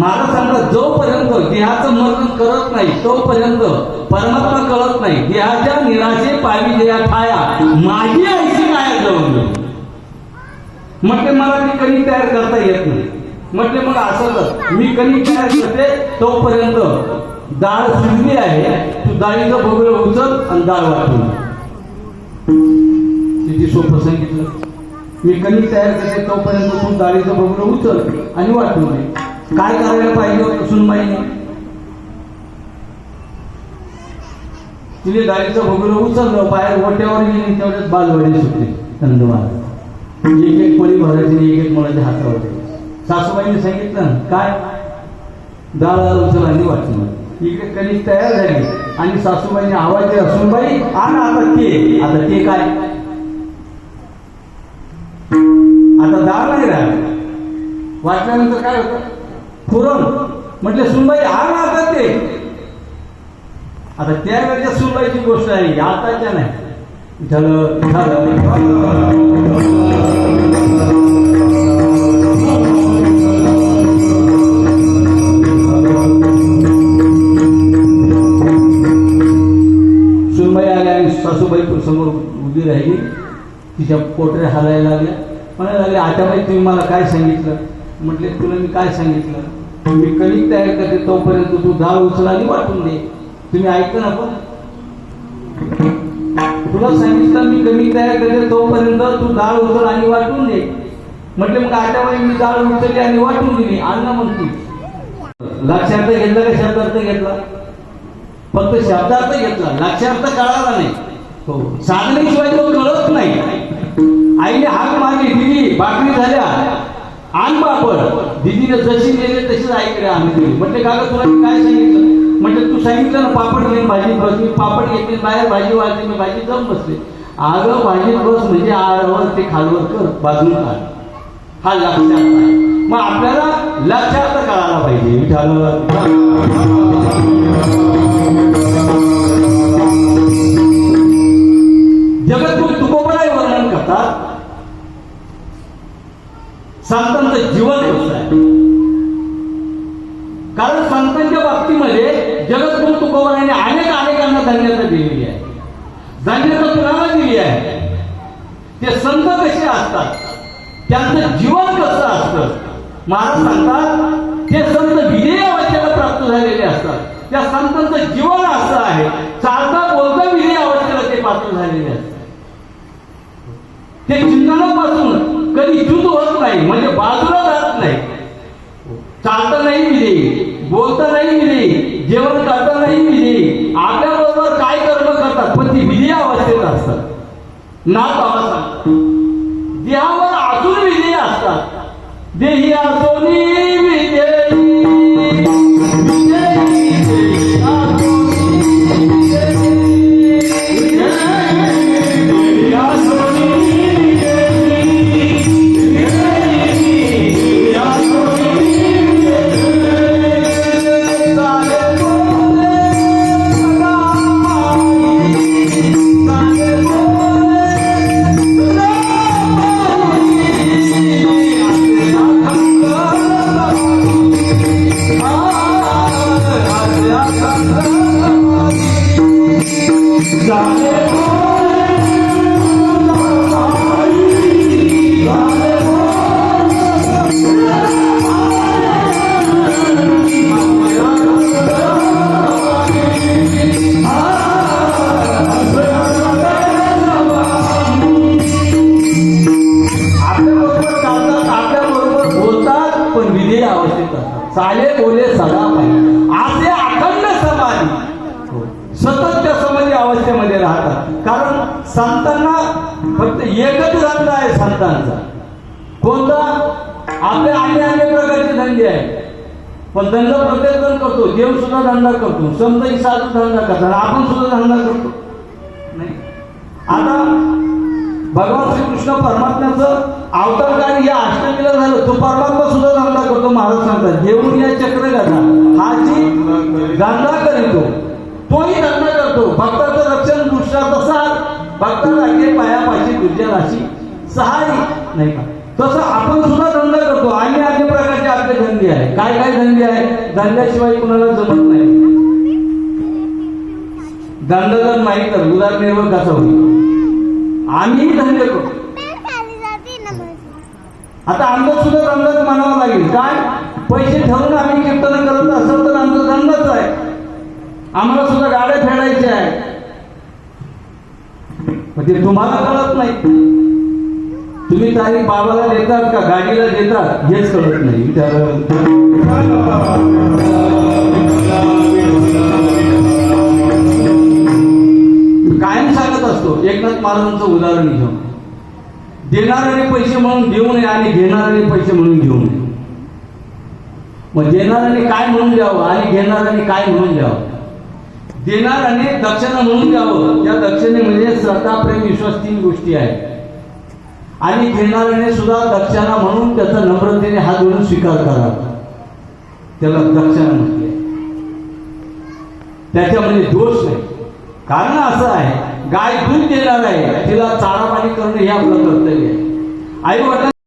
मला जोपर्यंत देहाचं मरण करत नाही तोपर्यंत परमात्मा कळत नाही. देहाच्या निराशे पावी देहा ठाया माझी ऐशी माया जाऊन म्हटले मला ती कधी तयार करता येत नाही. म्हटले मग असं मी कधी तयार करते तोपर्यंत डाळ शिजली आहे तू डाळीचं भोगळं उचल आणि डाळ वाटून किती सोपं सांगितलं. मी कणिक तयार करेल तोपर्यंत तू डाळीचं भोगळं उचल आणि वाटू नये काय करायला पाहिजे होतं सुनबाईने तिने डाळीचं बघून उचललं बाहेर ओट्यावर गेली तेवढ्याच बालवाडी सुटली थंड एक एक पोळी भरायची एक एक मुलाच्या हातावर सासूबाईने सांगितलं काय? काय डाळ उचल आणि वाटली इकडे कणिक तयार झाली आणि सासूबाईने आवाज दिला सुनबाई आण आता ते. आता ते काय? वाचल्यानंतर काय होतं? पुरण म्हटले सुनबाई आण आता ते. आता त्या वेळेच्या सुनबाईची गोष्ट आहे आताच्या नाही. झालं सुनबाई आल्या आणि सासूबाई समोर उभी राहिली. तिच्या पोटऱ्या हालायला लागल्या. म्हणायला लागले आताबाई तुम्ही मला काय सांगितलं? म्हटले तुला मी काय सांगितलं? मी कणिक तयार करते तोपर्यंत तू डाळ उचला आणि वाटून दे. तुम्ही ऐकतं ना पण. तुला सांगितलं मी कणिक तयार करते तोपर्यंत तू डाळ उचल आणि वाटून दे. म्हटले मग आताबाई मी डाळ उचलली आणि वाटून दिली. अन्न म्हणतो. लक्षार्थ घेतला का शब्दार्थ घेतला? फक्त शब्दार्थ घेतला. लक्षार्थ कळाला नाही. हो. सांगण्याशिवाय तो कळत नाही. आईने हाक मारली दिली. भाकरी झाल्या. आण पापड दिदीने जशी दिली तशीच ऐकले आम्ही दिली. म्हटले काका तुला काय सांगितलं? म्हटलं तू सांगितलं ना पापड घेऊन भाजी बस मी पापड घेतली बाहेर भाजी वाजली मी भाजी जम बसले. अगं भाजी बस म्हणजे आरावर ते खालवर कर बाजून काढ हा लक्षात मग आपल्याला लक्षात कळायला पाहिजे जगद्गुरु धन्यता दिलेली आहे. धन्यता कुणाला दिली आहे. ते संत कसे असतात? त्यांचं जीवन कसं असतं? महाराज सांगतात ते संत विजय अवस्थेला प्राप्त झालेले असतात. त्या संतांचं जीवन असं आहे. चालता बोलता विजय अवस्थेला ते पात्र झालेले असतात. ते चिंतनापासून कधी च्युत होत नाही म्हणजे बाजूला जात नाही. चालता नाही विजयी बोलता नाही विजयी जेवण करता नाही विजयी आपल्या करतात पण ती विधी अवस्थेत असतात आले बोले सदा पाहिजे. असे अखंड समाधी. सतत त्या समाधी अवस्थेमध्ये राहतात. कारण संतांना फक्त एकच धंदा आहे संतांचा. कोणता? आपले अनेक अनेक प्रकारचे धंदे आहे पण धंदा प्रत्येक जण करतो. देव सुद्धा धंदा करतो. समजा साधू धंदा करतात. आपण सुद्धा धंदा करतो. नाही. आता भगवान श्रीकृष्ण परमात्म्याचं अवतार कार्य या अष्टमीला झालं. तो परमात्मा सुद्धा धंदा करतो महाराज सांगतात. देऊन या चक्र गदा हाची धंदा करीतो तोही धंदा करतो. भक्ताचं रक्षण दुष्टाचा साथ भक्ताला अखेर पायापाशी दुर्जन राशी. सहाही नाही का? तसं आपण सुद्धा धंदा करतो. आणि अन्य प्रकारचे धंदे आहे काय काय धंदे आहे धंद्याशिवाय कुणाला जमत नाही. धंदा जर नाही तर उदरनिर्वाह कसा होईल आम्ही धंदे करू आता आमचं सुद्धा धंदाच म्हणावा लागेल. काय? पैसे ठेवून आम्ही कीर्तन करत असेल तर आमचा धंदाच आहे. आम्हाला सुद्धा गाड्या फेडायच्या आहे म्हणजे ते तुम्हाला कळत नाही. तुम्ही तारीख बाबाला देतात का? गाडीला देतात. हेच कळत नाही. कायम असतो. एकनाथ महाराजांचं उदाहरण घेऊन देणाऱ्याने पैसे म्हणून देऊ नये आणि घेणाऱ्याने पैसे म्हणून घेऊ नये. मग देणाऱ्याने काय म्हणून द्यावं आणि घेणाऱ्याने काय म्हणून द्यावं? देणाऱ्याने दक्षिणा म्हणून द्यावं. त्या म्हणजे श्रद्धा प्रेम विश्वास तीन गोष्टी आहेत. आणि घेणाऱ्याने सुद्धा दक्षिणा म्हणून त्याचा नम्रतेने हात धरून स्वीकार करावा. त्याला दक्षिणा म्हटले. त्याच्यामध्ये दोष नाही. कारण असं आहे गाय दूध देणार आहे तिला चारा पाणी करणं हे आपलं कर्तव्य आहे. आई वडिलांना